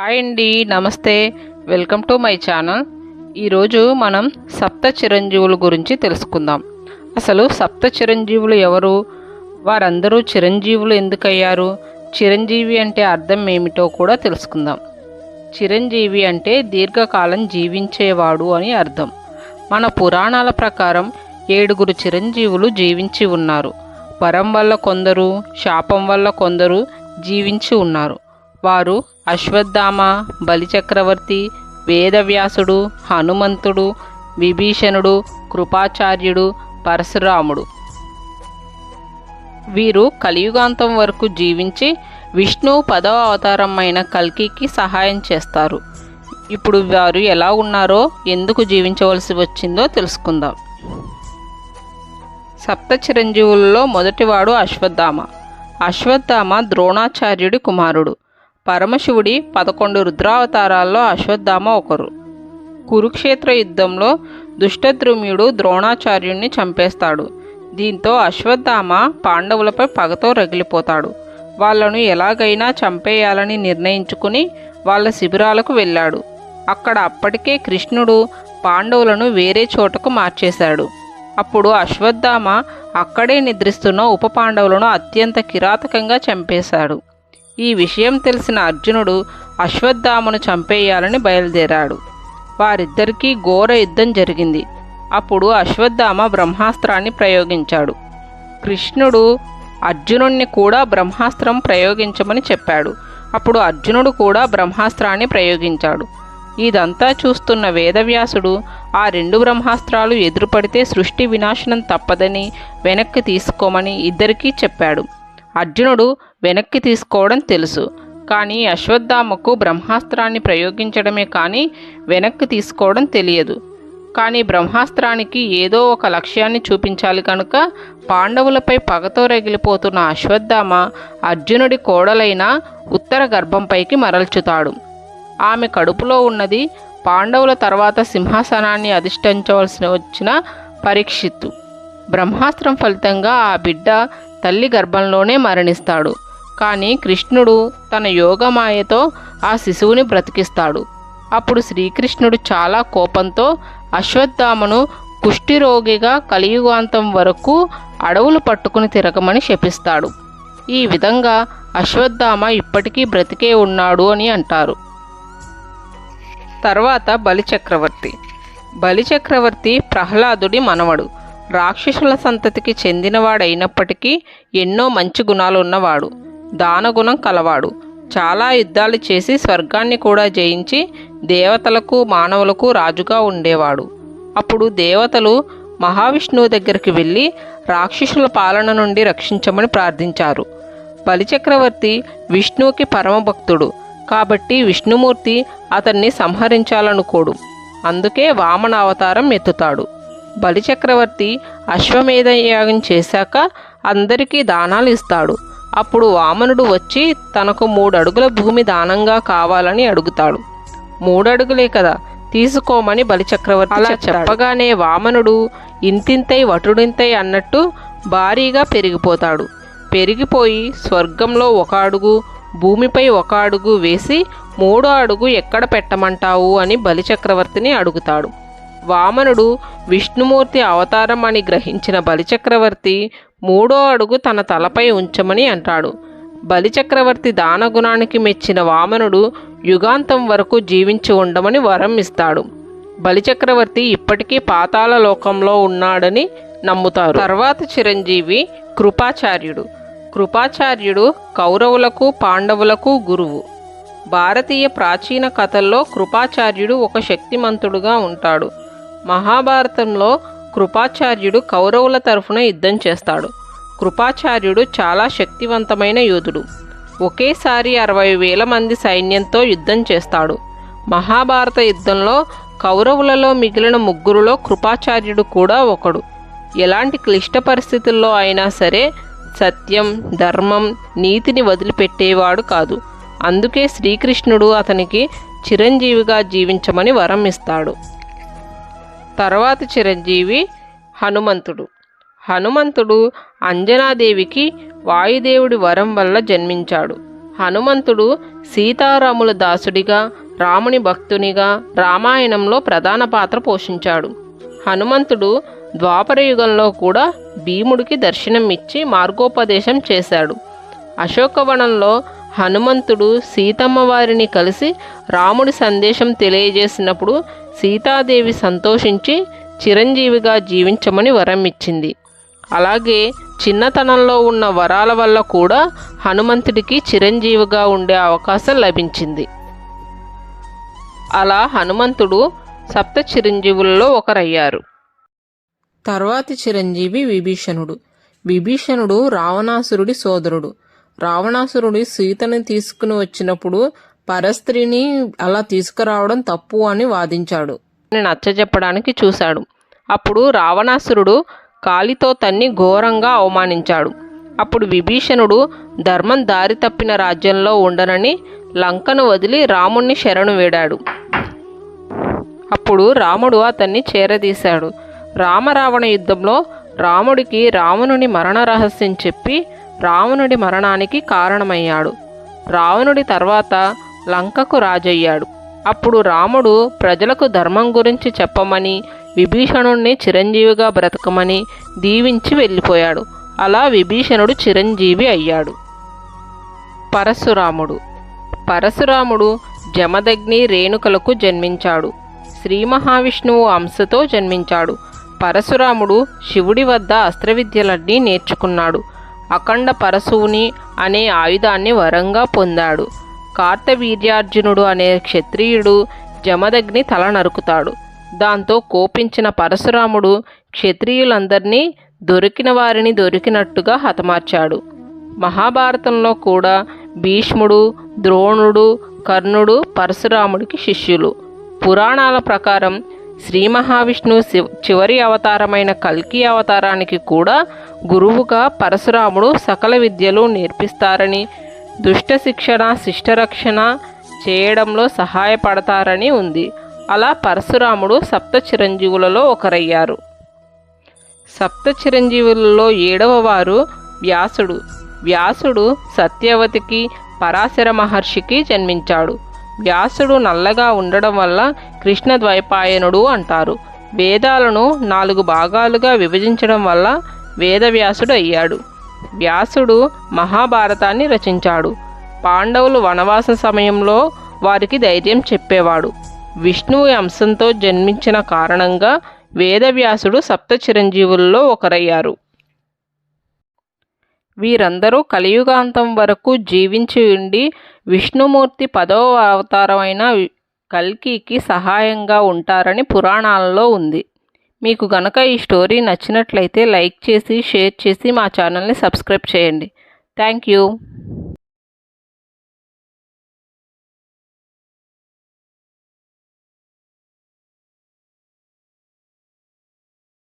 Hi అండి నమస్తే. Welcome to my channel. ఈరోజు మనం సప్త చిరంజీవుల గురించి తెలుసుకుందాం. అసలు సప్త చిరంజీవులు ఎవరు? వారందరూ చిరంజీవులు ఎందుకయ్యారు? చిరంజీవి అంటే అర్థం ఏమిటో కూడా తెలుసుకుందాం. చిరంజీవి అంటే దీర్ఘకాలం జీవించేవాడు అని అర్థం. మన పురాణాల ప్రకారం ఏడుగురు చిరంజీవులు జీవించి ఉన్నారు. వరం వల్ల కొందరు శాపం వల్ల కొందరు జీవించి ఉన్నారు. వారు అశ్వత్థామ బలిచక్రవర్తి వేదవ్యాసుడు హనుమంతుడు విభీషణుడు కృపాచార్యుడు పరశురాముడు. వీరు కలియుగాంతం వరకు జీవించి విష్ణు పదవ అవతారమైన కల్కికి సహాయం చేస్తారు. ఇప్పుడు వారు ఎలా ఉన్నారో ఎందుకు జీవించవలసి వచ్చిందో తెలుసుకుందాం. సప్త చిరంజీవులలో మొదటివాడు అశ్వత్థామ. అశ్వత్థామ ద్రోణాచార్యుడి కుమారుడు. పరమశివుడి పదకొండు రుద్రావతారాల్లో అశ్వత్థామ ఒకరు. కురుక్షేత్ర యుద్ధంలో దుష్టద్రుమ్యుడు ద్రోణాచార్యుణ్ణి చంపేస్తాడు. దీంతో అశ్వత్థామ పాండవులపై పగతో రగిలిపోతాడు. వాళ్ళను ఎలాగైనా చంపేయాలని నిర్ణయించుకుని వాళ్ళ శిబిరాలకు వెళ్ళాడు. అక్కడ అప్పటికే కృష్ణుడు పాండవులను వేరే చోటకు మార్చేశాడు. అప్పుడు అశ్వత్థామ అక్కడే నిద్రిస్తున్న ఉప పాండవులను అత్యంత కిరాతకంగా చంపేశాడు. ఈ విషయం తెలిసిన అర్జునుడు అశ్వత్థామను చంపేయాలని బయలుదేరాడు. వారిద్దరికీ ఘోర యుద్ధం జరిగింది. అప్పుడు అశ్వత్థామ బ్రహ్మాస్త్రాన్ని ప్రయోగించాడు. కృష్ణుడు అర్జునుణ్ణి కూడా బ్రహ్మాస్త్రం ప్రయోగించమని చెప్పాడు. అప్పుడు అర్జునుడు కూడా బ్రహ్మాస్త్రాన్ని ప్రయోగించాడు. ఇదంతా చూస్తున్న వేదవ్యాసుడు ఆ రెండు బ్రహ్మాస్త్రాలు ఎదురుపడితే సృష్టి వినాశనం తప్పదని వెనక్కి తీసుకోమని ఇద్దరికీ చెప్పాడు. అర్జునుడు వెనక్కి తీసుకోవడం తెలుసు. కానీ అశ్వత్థామకు బ్రహ్మాస్త్రాన్ని ప్రయోగించడమే కానీ వెనక్కి తీసుకోవడం తెలియదు. కానీ బ్రహ్మాస్త్రానికి ఏదో ఒక లక్ష్యాన్ని చూపించాలి కనుక పాండవులపై పగతో రగిలిపోతున్న అశ్వత్థామ అర్జునుడి కోడలైన ఉత్తర గర్భంపైకి మరల్చుతాడు. ఆమె కడుపులో ఉన్నది పాండవుల తర్వాత సింహాసనాన్ని అధిష్ఠించవలసిన వచ్చిన పరీక్షిత్తు. బ్రహ్మాస్త్రం ఫలితంగా ఆ బిడ్డ తల్లి గర్భంలోనే మరణిస్తాడు. కానీ కృష్ణుడు తన యోగమాయతో ఆ శిశువుని బ్రతికిస్తాడు. అప్పుడు శ్రీకృష్ణుడు చాలా కోపంతో అశ్వత్థామను కుష్ఠిరోగిగా కలియుగాంతం వరకు అడవులు పట్టుకుని తిరగమని శపిస్తాడు. ఈ విధంగా అశ్వత్థామ ఇప్పటికీ బ్రతికే ఉన్నాడు అని అంటారు. తర్వాత బలిచక్రవర్తి. బలిచక్రవర్తి ప్రహ్లాదుడి మనవడు. రాక్షసుల సంతతికి చెందినవాడైనప్పటికీ ఎన్నో మంచి గుణాలు ఉన్నవాడు దానగుణం కలవాడు. చాలా యుద్ధాలు చేసి స్వర్గాన్ని కూడా జయించి దేవతలకు మానవులకు రాజుగా ఉండేవాడు. అప్పుడు దేవతలు మహావిష్ణువు దగ్గరికి వెళ్ళి రాక్షసుల పాలన నుండి రక్షించమని ప్రార్థించారు. బలిచక్రవర్తి విష్ణువుకి పరమభక్తుడు. కాబట్టి విష్ణుమూర్తి అతన్ని సంహరించాలనుకోడు. అందుకే వామన అవతారం ఎత్తుతాడు. బలిచక్రవర్తి అశ్వమేధ యాగం చేశాక అందరికీ దానాలు ఇస్తాడు. అప్పుడు వామనుడు వచ్చి తనకు మూడు అడుగుల భూమి దానంగా కావాలని అడుగుతాడు. మూడడుగులే కదా తీసుకోమని బలిచక్రవర్తి అలా చెప్పగానే వామనుడు ఇంతింతై వటుడింతై అన్నట్టు భారీగా పెరిగిపోతాడు. పెరిగిపోయి స్వర్గంలో ఒక అడుగు భూమిపై ఒక అడుగు వేసి మూడో అడుగు ఎక్కడ పెట్టమంటావు అని బలిచక్రవర్తిని అడుగుతాడు. వామనుడు విష్ణుమూర్తి అవతారం అని గ్రహించిన బలిచక్రవర్తి మూడో అడుగు తన తలపై ఉంచమని అంటాడు. బలిచక్రవర్తి దానగుణానికి మెచ్చిన వామనుడు యుగాంతం వరకు జీవించి ఉండమని వరం ఇస్తాడు. బలిచక్రవర్తి ఇప్పటికీ పాతాళ లోకంలో ఉన్నాడని నమ్ముతారు. తర్వాత చిరంజీవి కృపాచార్యుడు. కృపాచార్యుడు కౌరవులకు పాండవులకు గురువు. భారతీయ ప్రాచీన కథల్లో కృపాచార్యుడు ఒక శక్తిమంతుడుగా ఉంటాడు. మహాభారతంలో కృపాచార్యుడు కౌరవుల తరఫున యుద్ధం చేస్తాడు. కృపాచార్యుడు చాలా శక్తివంతమైన యోధుడు. ఒకేసారి అరవై వేల మంది సైన్యంతో యుద్ధం చేస్తాడు. మహాభారత యుద్ధంలో కౌరవులలో మిగిలిన ముగ్గురులో కృపాచార్యుడు కూడా ఒకడు. ఎలాంటి క్లిష్ట పరిస్థితుల్లో అయినా సరే సత్యం ధర్మం నీతిని వదిలిపెట్టేవాడు కాదు. అందుకే శ్రీకృష్ణుడు అతనికి చిరంజీవిగా జీవించమని వరం ఇస్తాడు. తర్వాత చిరంజీవి హనుమంతుడు. హనుమంతుడు అంజనాదేవికి వాయుదేవుడి వరం వల్ల జన్మించాడు. హనుమంతుడు సీతారాముల దాసుడిగా రాముని భక్తునిగా రామాయణంలో ప్రధాన పాత్ర పోషించాడు. హనుమంతుడు ద్వాపరయుగంలో కూడా భీముడికి దర్శనం ఇచ్చి మార్గోపదేశం చేశాడు. అశోకవనంలో హనుమంతుడు సీతమ్మ వారిని కలిసి రాముడి సందేశం తెలియజేసినప్పుడు సీతాదేవి సంతోషించి చిరంజీవిగా జీవించమని వరం ఇచ్చింది. అలాగే చిన్నతనంలో ఉన్న వరాల వల్ల కూడా హనుమంతుడికి చిరంజీవిగా ఉండే అవకాశం లభించింది. అలా హనుమంతుడు సప్త చిరంజీవులలో ఒకరయ్యారు. తర్వాతి చిరంజీవి విభీషణుడు. విభీషణుడు రావణాసురుడి సోదరుడు. రావణాసురుడి సీతని తీసుకుని వచ్చినప్పుడు పరస్త్రీని అలా తీసుకురావడం తప్పు అని వాదించాడు. నచ్చజెప్పడానికి చూశాడు. అప్పుడు రావణాసురుడు కాలితో తన్ని ఘోరంగా అవమానించాడు. అప్పుడు విభీషణుడు ధర్మం దారి తప్పిన రాజ్యంలో ఉండనని లంకను వదిలి రాముణ్ణి శరణు వేడాడు. అప్పుడు రాముడు అతన్ని చేరదీశాడు. రామరావణ యుద్ధంలో రాముడికి రావణుని మరణ రహస్యం చెప్పి రావణుడి మరణానికి కారణమయ్యాడు. రావణుడి తర్వాత లంకకు రాజయ్యాడు. అప్పుడు రాముడు ప్రజలకు ధర్మం గురించి చెప్పమని విభీషణుణ్ణి చిరంజీవిగా బ్రతకమని దీవించి వెళ్ళిపోయాడు. అలా విభీషణుడు చిరంజీవి అయ్యాడు. పరశురాముడు. పరశురాముడు జమదగ్ని రేణుకలకు జన్మించాడు. శ్రీ మహావిష్ణువు అంశతో జన్మించాడు. పరశురాముడు శివుడి వద్ద అస్త్రవిద్యలన్నీ నేర్చుకున్నాడు. అఖండ పరశువుని అనే ఆయుధాన్ని వరంగా పొందాడు. కార్తవీర్యార్జునుడు అనే క్షత్రియుడు జమదగ్ని తల నరుకుతాడు. దాంతో కోపించిన పరశురాముడు క్షత్రియులందరినీ దొరికిన వారిని దొరికినట్టుగా హతమార్చాడు. మహాభారతంలో కూడా భీష్ముడు ద్రోణుడు కర్ణుడు పరశురాముడికి శిష్యులు. పురాణాల ప్రకారం శ్రీ మహావిష్ణు శివ- చివరి అవతారమైన కల్కి అవతారానికి కూడా గురువుగా పరశురాముడు సకల విద్యలు నేర్పిస్తారని దుష్ట శిక్షణ శిష్టరక్షణ చేయడంలో సహాయపడతారని ఉంది. అలా పరశురాముడు సప్త చిరంజీవులలో ఒకరయ్యారు. సప్త చిరంజీవులలో ఏడవ వారు వ్యాసుడు. వ్యాసుడు సత్యవతికి పరాశర మహర్షికి జన్మించాడు. వ్యాసుడు నల్లగా ఉండడం వల్ల కృష్ణ ద్వైపాయనుడు అంటారు. వేదాలను నాలుగు భాగాలుగా విభజించడం వల్ల వేదవ్యాసుడు అయ్యాడు వ్యాసుడు మహాభారతాన్ని రచించాడు. పాండవులు వనవాస సమయంలో వారికి ధైర్యం చెప్పేవాడు. విష్ణువు అంశంతో జన్మించిన కారణంగా వేదవ్యాసుడు సప్త చిరంజీవుల్లో ఒకరయ్యారు. వీరందరూ కలియుగాంతం వరకు జీవించి ఉండి విష్ణుమూర్తి పదవ అవతారమైన కల్కికి సహాయంగా ఉంటారని పురాణాలలో ఉంది. మీకు గనక ఈ స్టోరీ నచ్చినట్లయితే లైక్ చేసి షేర్ చేసి మా ఛానల్ని సబ్స్క్రైబ్ చేయండి. Thank you.